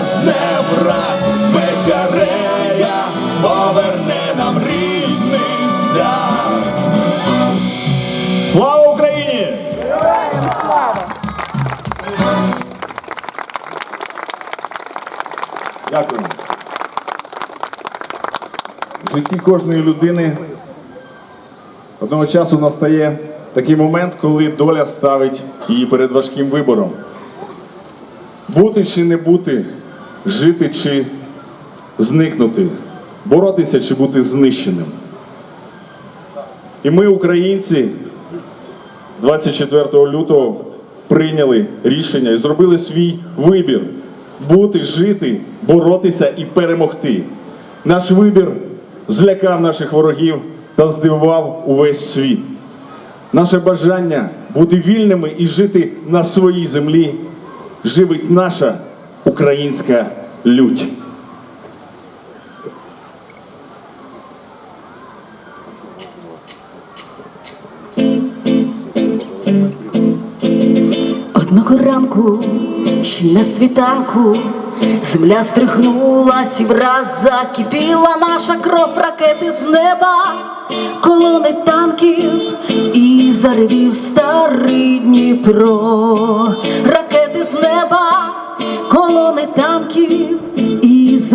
пощезне враг, мечарея, поверне нам рідний стяг. Слава Україні! Дякую. В житті кожної людини одного часу настає такий момент, коли доля ставить її перед важким вибором. Бути чи не бути, жити чи зникнути, боротися чи бути знищеним. І ми, українці, 24 лютого прийняли рішення і зробили свій вибір бути, жити, боротися і перемогти. Наш вибір злякав наших ворогів та здивував увесь світ. Наше бажання бути вільними і жити на своїй землі живить наша українська лють. Одного ранку, ще на світанку, земля стрихнулась і враз закипіла наша кров ракети з неба, колони танків і заревів старий Дніпро,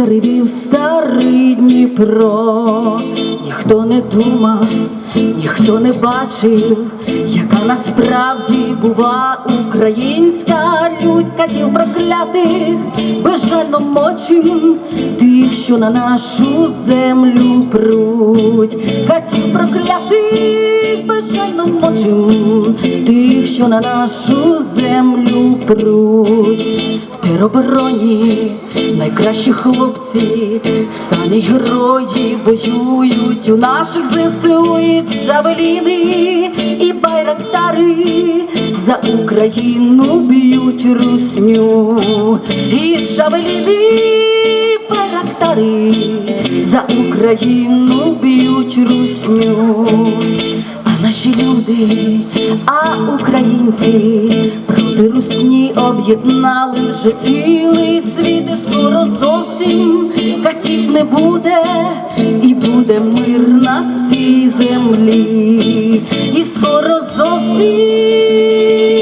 заревів старий Дніпро. Ніхто не думав, ніхто не бачив, яка насправді бува українська лють катів проклятих, безжально мочим тих, що на нашу землю пруть, катів проклятих, безжально мочим тих, що на нашу землю пруть. В теробороні найкращі хлопці, самі герої воюють у наших ЗСУ і джавеліни і байрактари. За Україну б'ють русню, і джавеліни, байрактари. За Україну б'ють русню. А наші люди, а українці проти русні об'єднали вже цілий світ, і скоро зовсім катів не буде, і буде мир на всій землі, і скоро зовсім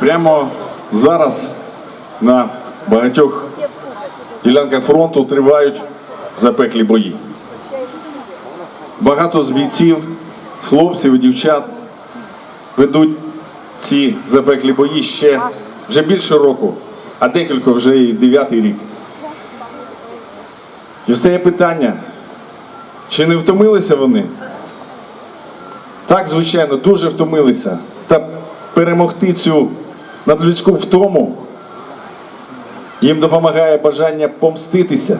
Прямо зараз на багатьох ділянках фронту тривають запеклі бої. Багато з бійців, хлопців і дівчат ведуть ці запеклі бої ще вже більше року, а декілька вже і дев'ятий рік. І стає питання, чи не втомилися вони? Так, звичайно, дуже втомилися. Та перемогти цю надлюдську втому їм допомагає бажання помститися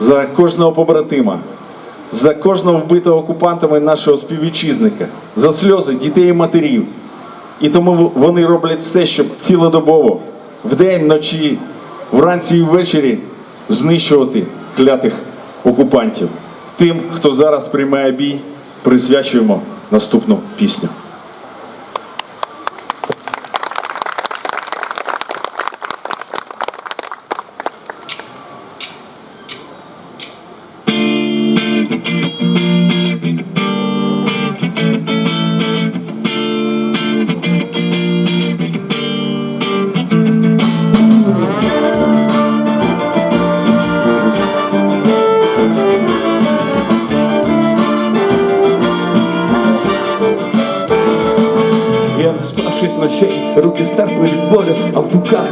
за кожного побратима, за кожного вбитого окупантами нашого співвітчизника, за сльози дітей і матерів. І тому вони роблять все, щоб цілодобово, вдень, вночі, вранці і ввечері знищувати клятих окупантів. Тим, хто зараз приймає бій, присвячуємо наступну пісню.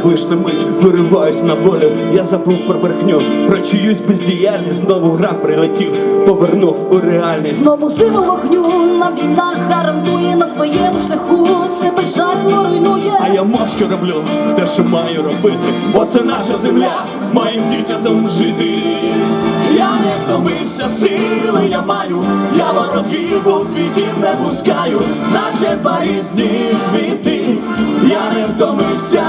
Лиш на мить вириваюсь на волю. Я забув про брехню, про чиюсь бездіяльність, знову грав прилетів, повернув у реальність. Знову зиму вогню на війнах гарантує на своєму шляху себе жально руйнує. А я мовчки роблю те, що маю робити, бо це наша земля, моїм дітям жити. Я не втомився, сили я маю, я ворогів у твій дім не пускаю, наче два різні світи. Я не втомився,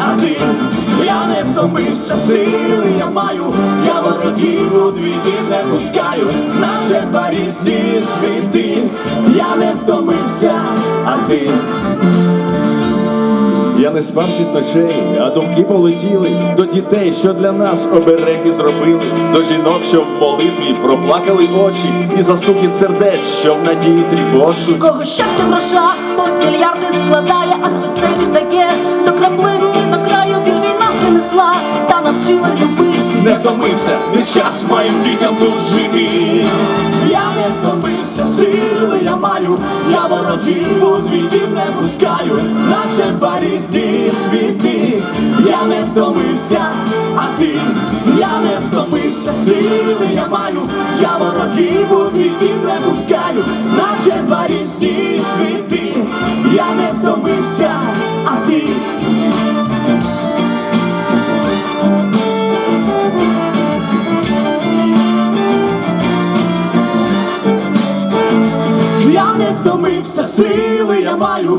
а ти, я не втомився, сили я маю, я ворогів у твій дім не пускаю, наче два різні світи. Я не втомився, а ти. Я не спав шість ночей, а думки полетіли до дітей, що для нас обереги зробили, до жінок, що в молитві проплакали очі, і застукіт сердець, що в надії тріпочуть. Кого щастя в грошах, хтось мільярди складає, а хтось все віддає до краплини, до краю біль війна принесла та навчила любити. не втомився, не час моїм дітям тут жити. Я не втомився, сили я маю, я ворогів у дім не пускаю, наче два світи. Я не втомився, а ти, я не втомився, сили я маю, я ворогів у дім не пускаю, наче два світи.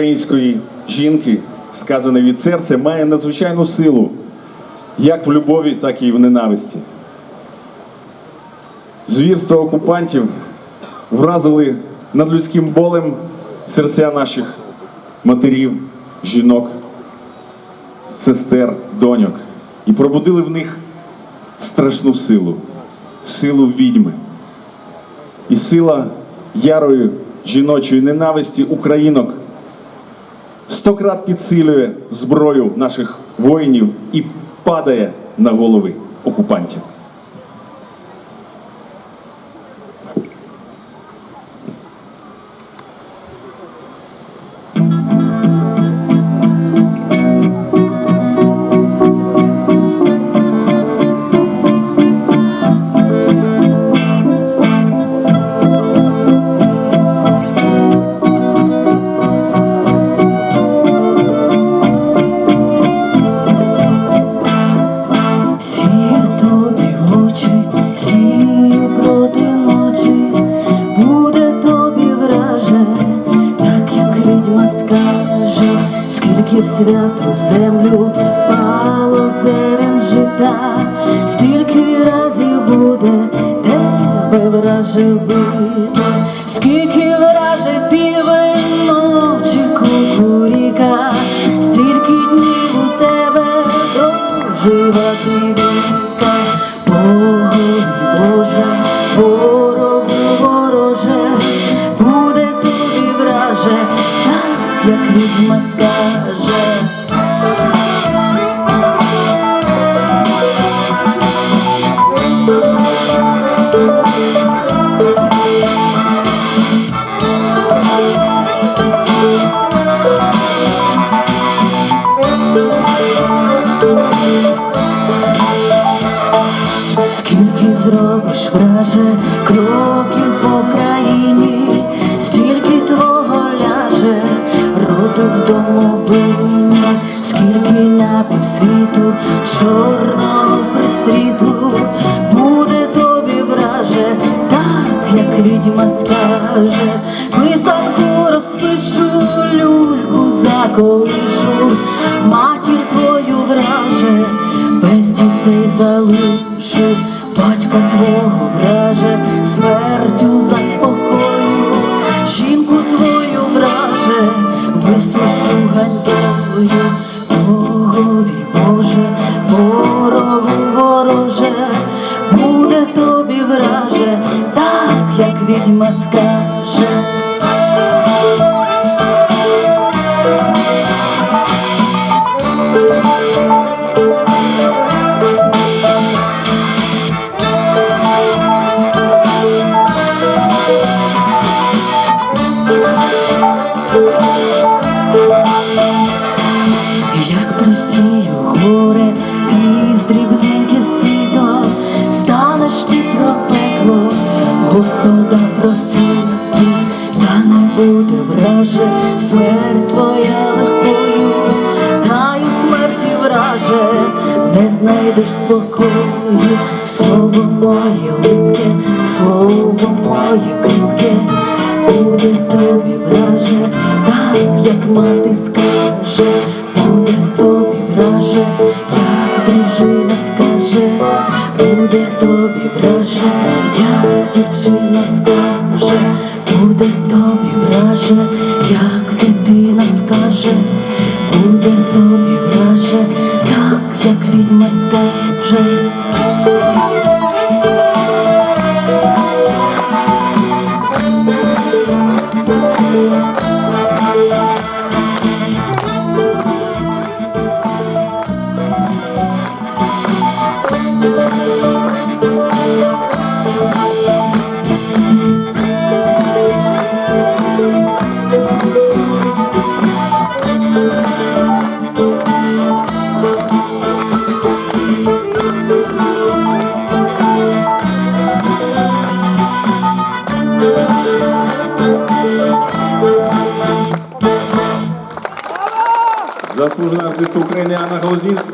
Української жінки, сказане від серця, має надзвичайну силу як в любові, так і в ненависті. Звірства окупантів вразили над людським болем серця наших матерів, жінок, сестер, доньок і пробудили в них страшну силу, силу відьми. І сила ярої жіночої ненависті українок стократ підсилює зброю наших воїнів і падає на голови окупантів. Скільки в святу землю впало зерен жита, стільки разів буде тебе враже Відьма скаже, писанку розпишу, люльку заколишу, матір твою враже, без дітей залишу, батька твого знайдеш спокою, слово моє липке, слово моє кріпке, буде тобі враже, так як мати скаже,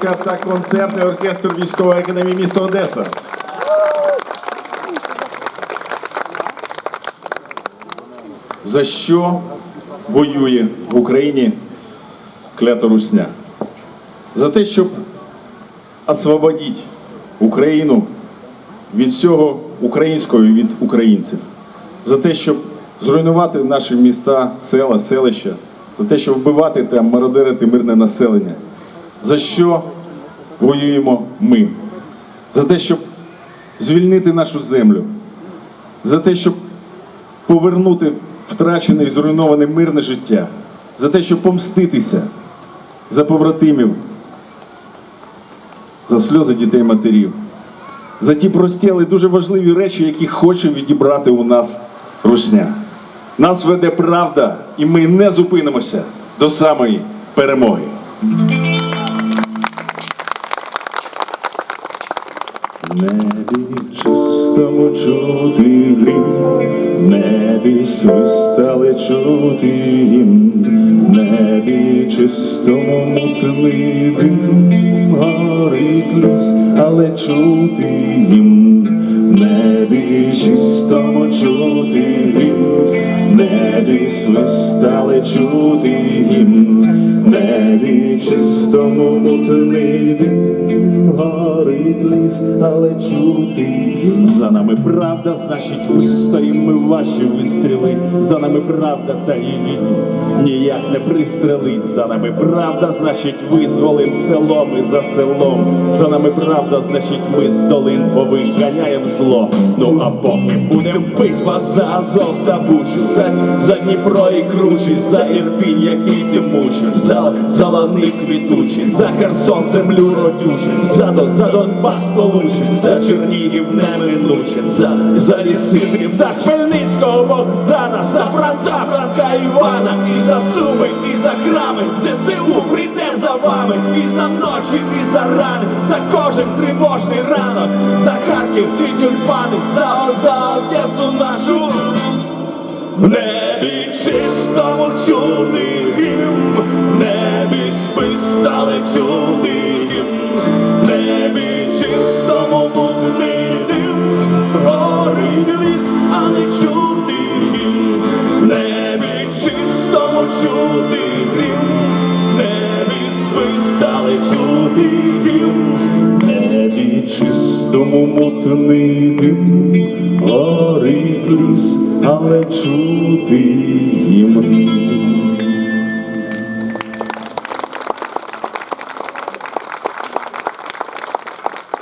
Голозінська та концертний оркестр військової академії міста Одеса. За що воює в Україні клята русня? За те, щоб освободити Україну від всього українського від українців, за те, щоб зруйнувати наші міста, села, селища, за те, щоб вбивати та мародерити мирне населення. За що воюємо ми? За те, щоб звільнити нашу землю, за те, щоб повернути втрачене і зруйноване мирне життя, за те, щоб помститися за побратимів, за сльози дітей матерів, за ті прості, але дуже важливі речі, які хоче відібрати у нас русня. Нас веде правда, і ми не зупинимося до самої перемоги. Небі чистому чути грім, небі свистали чути їм, небі чистому мутний дим, горить ліс, але чути їм, небі чистому чути грім, небі свистали чути їм, небі чистому мутний дим, горить ліс, але чути. За нами правда, значить вистоїм ми ваші вистріли. За нами правда, та її ніяк не пристрелить. За нами правда, значить визволим селом і за селом. За нами правда, значить ми з долин повиганяєм зло. Ну а поки будем битва за Азов та Бучу, за, Дніпро і кручі, за Ірпінь, який ти мучиш, за, за лани квітучі, за Херсон землю родючі, за, Дон- за Донбас получиш, за Чернігів неминуче, за, за ліситрів, за Хмельницького Богдана, за Франца, Франка Івана, і за Суми, і за храми, ЗСУ прийде за вами, і за ночі, і за рани, за кожен тривожний ранок, за Харків і тюльпани, за, за Одесу нашу. В небі чистому чути